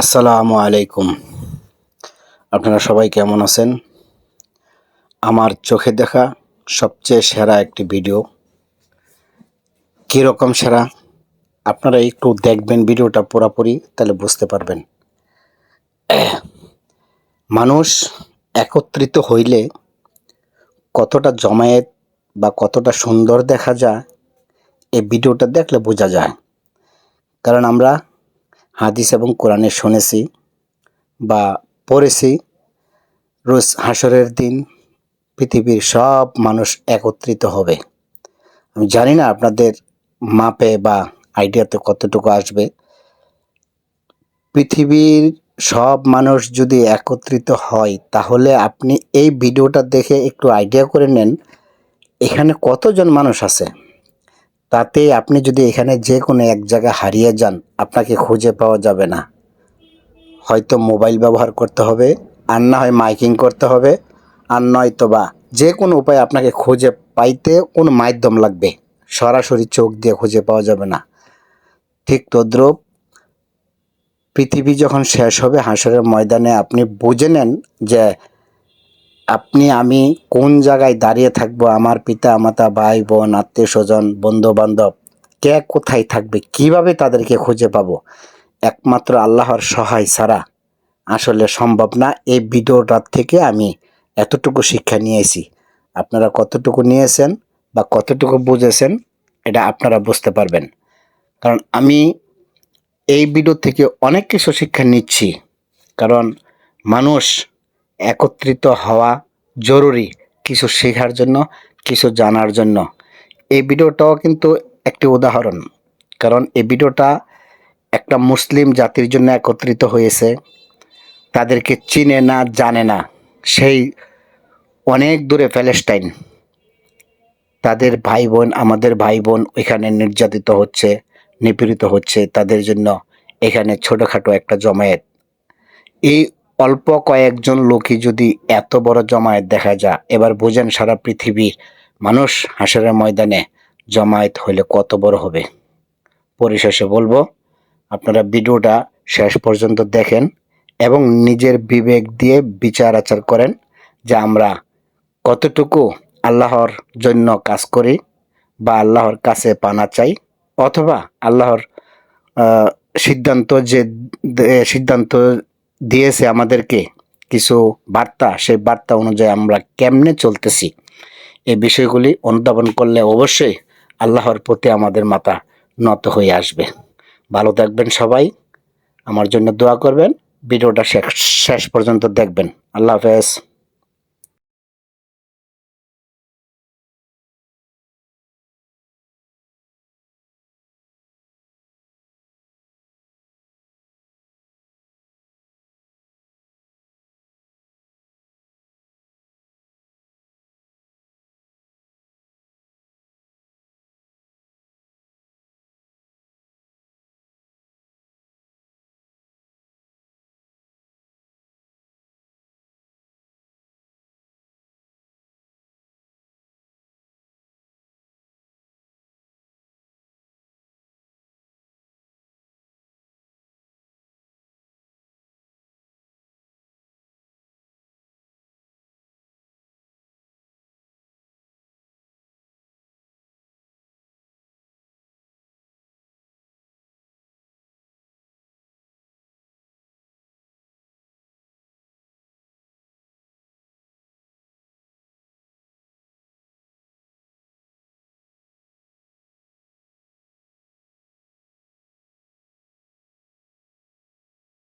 আসসালামু আলাইকুম। আপনারা সবাই কেমন আছেন? আমার চোখে দেখা সবচেয়ে সেরা একটি ভিডিও। কীরকম সেরা? আপনারা একটু দেখবেন ভিডিওটা পুরাপুরি, তাহলে বুঝতে পারবেন। মানুষ একত্রিত হইলে কতটা জমায়েত বা কতটা সুন্দর দেখা যায়, এই ভিডিওটা দেখলে বোঝা যায়। কারণ আমরা হাদিস এবং কোরআনে শুনেছি বা পড়েছি। রোজ হাসরের দিন পৃথিবীর সব মানুষ একত্রিত হবে। আমি জানি না আপনাদের মাপে বা আইডিয়াতে কতটুকু আসবে। পৃথিবীর সব মানুষ যদি একত্রিত হয়, তাহলে আপনি এই ভিডিওটা দেখে একটু আইডিয়া করে নেন, এখানে কতজন মানুষ আছে? তাতে আপনি যদি এখানে যে কোনো এক জায়গায় হারিয়ে যান, আপনাকে খুঁজে পাওয়া যাবে না। হয়তো মোবাইল ব্যবহার করতে হবে, আর না হয় মাইকিং করতে হবে, আর নয়তো বা যে কোনো উপায়ে আপনাকে খুঁজে পাইতে কোনো মাধ্যম লাগবে, সরাসরি চোখ দিয়ে খুঁজে পাওয়া যাবে না। ঠিক তদ্রুপ পৃথিবী যখন শেষ হবে, হাসরের ময়দানে আপনি বুঝে নেন যে আপনি, আমি কোন জায়গায় দাঁড়িয়ে থাকব? আমার পিতা, মাতা, ভাই, বোন, আত্মীয় স্বজন বন্ধু বান্ধব কে কোথায় থাকবে? কীভাবে তাদেরকে খুঁজে পাবো? একমাত্র আল্লাহর সহায় ছাড়া আসলে সম্ভব না। এই ভিডিওটার থেকে আমি এতটুকু শিক্ষা নিয়েছি। আপনারা কতটুকু নিয়েছেন বা কতটুকু বুঝেছেন, এটা আপনারা বুঝতে পারবেন। কারণ আমি এই ভিডিও থেকে অনেক কিছু শিক্ষা নিচ্ছি। কারণ মানুষ একত্রিত হওয়া জরুরি কিছু শেখার জন্য, কিছু জানার জন্য। এই ভিডিওটাও কিন্তু একটি উদাহরণ। কারণ এই ভিডিওটা একটা মুসলিম জাতির জন্য একত্রিত হয়েছে। তাদেরকে চিনে না, জানে না। সেই অনেক দূরে প্যালেস্টাইন তাদের ভাই বোন আমাদের ভাই বোন এখানে নির্যাতিত হচ্ছে, নিপীড়িত হচ্ছে। তাদের জন্য এখানে ছোটোখাটো একটা জমায়েত। এই অল্প কয়েকজন লোকই যদি এত বড় জমায়েত দেখা যায়, এবার বোঝেন সারা পৃথিবীর মানুষ হাসরের ময়দানে জমায়েত হলে কত বড় হবে। পরিশেষে বলব, আপনারা ভিডিওটা শেষ পর্যন্ত দেখেন এবং নিজের বিবেক দিয়ে বিচার আচার করেন যে আমরা কতটুকু আল্লাহর জন্য কাজ করি বা আল্লাহর কাছে পানা চাই অথবা আল্লাহর সিদ্ধান্ত যে, সিদ্ধান্ত দিয়েছে আমাদেরকে কিছু বার্তা। সেই বার্তা অনুযায়ী আমরা কেমনে চলতেছি? এই বিষয়গুলি অনুধাবন করলে অবশ্যই আল্লাহর প্রতি আমাদের মাথা নত হয়ে আসবে। ভালো থাকবেন সবাই। আমার জন্য দোয়া করবেন। ভিডিওটা শেষ শেষ পর্যন্ত দেখবেন। আল্লাহ হাফেজ।